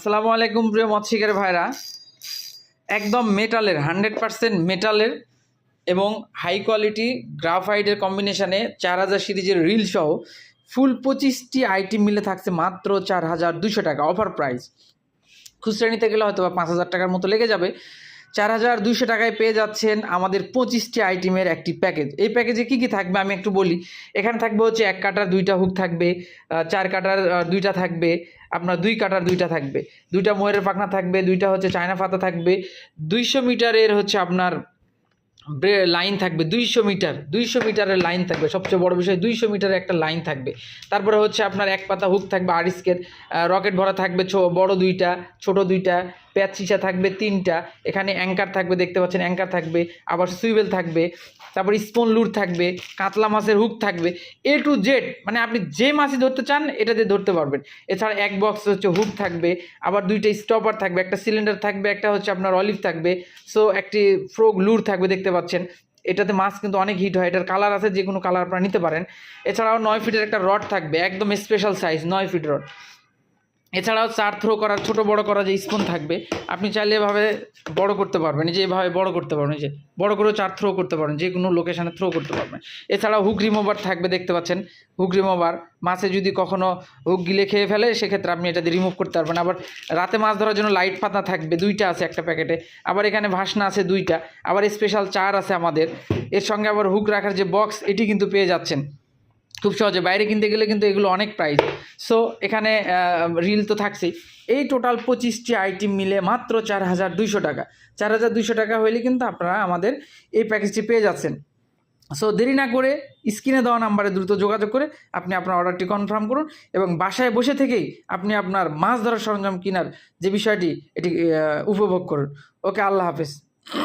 আসসালামু আলাইকুম প্রিয় মৎস্যিকের ভাইরা। একদম মেটালের, হান্ড্রেড পারসেন্ট মেটালের এবং হাই কোয়ালিটি গ্রাফাইডের কম্বিনেশানে চার হাজার সিরিজের রিল সহ ফুল পঁচিশটি আইটেম মিলে থাকছে মাত্র চার হাজার দুশো টাকা অফার প্রাইস খুচরা নিতে গেলে হয়তো বা পাঁচ হাজার টাকার মতো লেগে যাবে। চার হাজার দুইশো টাকায় পেয়ে যাচ্ছেন আমাদের পঁচিশটি আইটেমের একটি প্যাকেজ। এই প্যাকেজে কী কী থাকবে আমি একটু বলি। এখানে থাকবে হচ্ছে এক কাটার দুইটা হুক থাকবে চার কাটার দুইটা থাকবে, আপনার দুই কাটার দুইটা থাকবে। দুইটা ময়ূরের পাখনা থাকবে, দুইটা হচ্ছে চায়না পাতা থাকবে, দুইশো মিটারের হচ্ছে আপনার লাইন থাকবে, দুইশো মিটার, দুইশো মিটারের লাইন থাকবে। সবচেয়ে বড় বিষয়, দুইশো মিটারের একটা লাইন থাকবে। তারপরে হচ্ছে আপনার এক পাতা হুক থাকবে আরিস্কের রকেট ভরা থাকবে বড় দুইটা, ছোট দুইটা প্যাচ থাকবে তিনটা, এখানে অ্যাঙ্কার থাকবে, দেখতে পাচ্ছেন অ্যাঙ্কার থাকবে, আবার সুইবেল থাকবে, তারপর স্পন লুর থাকবে, কাতলা মাছের হুক থাকবে এ টু জেড মানে আপনি যে মাছই ধরতে চান, এটা দিয়ে ধরতে পারবেন। এছাড়া এক বক্স হচ্ছে হুক থাকবে, আবার দুইটা স্টপার থাকবে, একটা সিলিন্ডার থাকবে, একটা হচ্ছে আপনার অলিভ থাকবে সো একটি ফ্রোগ লুর থাকবে, দেখতে পাচ্ছেন। এটাতে মাছ কিন্তু অনেক হিট হয়, এটার কালার আছে যে কোনো কালার আপনারা নিতে পারেন। এছাড়াও নয় ফিটের একটা রড থাকবে, একদম স্পেশাল সাইজ নয় ফিট রড এছাড়াও চার থ্রো করার, ছোট বড় করা যে স্পুন থাকবে, আপনি চাইলে এভাবে বড় করতে পারবেন। যে এভাবে বড় করতে পারবেন যে বড় করেও চার থ্রো করতে পারবেন যে কোনো লোকেশানে থ্রো করতে পারবেন। এছাড়াও হুক রিমোভার থাকবে, দেখতে পাচ্ছেন হুক রিমোভার মাছে যদি কখনও হুক গিলে খেয়ে ফেলে, সেক্ষেত্রে আপনি এটা দিয়ে রিমুভ করতে পারবেন। আবার রাতে মাছ ধরার জন্য লাইট পাতা থাকবে, দুইটা আছে একটা প্যাকেটে আবার এখানে ভাসনা আছে দুইটা। আবার স্পেশাল চার আছে আমাদের। এর সঙ্গে আবার হুক রাখার যে বক্স এটি কিন্তু পেয়ে যাচ্ছেন। খুব সহজে। বাইরে কিনতে গেলে কিন্তু এগুলো অনেক প্রাইস সো এখানে রিল তো থাকছেই। এই টোটাল পঁচিশটি আইটেম মিলে মাত্র চার হাজার দুইশো টাকা। চার হাজার দুইশো টাকা হলে কিন্তু আপনারা আমাদের এই প্যাকেজটি পেয়ে যাচ্ছেন। সো দেরি না করে স্ক্রিনে দেওয়া নাম্বারে দ্রুত যোগাযোগ করে আপনি আপনার অর্ডারটি কনফার্ম করুন এবং বাসায় বসে থেকেই আপনি আপনার মাছ ধরার সরঞ্জাম কেনার যে বিষয়টি, এটি উপভোগ করুন। ওকে আল্লাহ হাফেজ।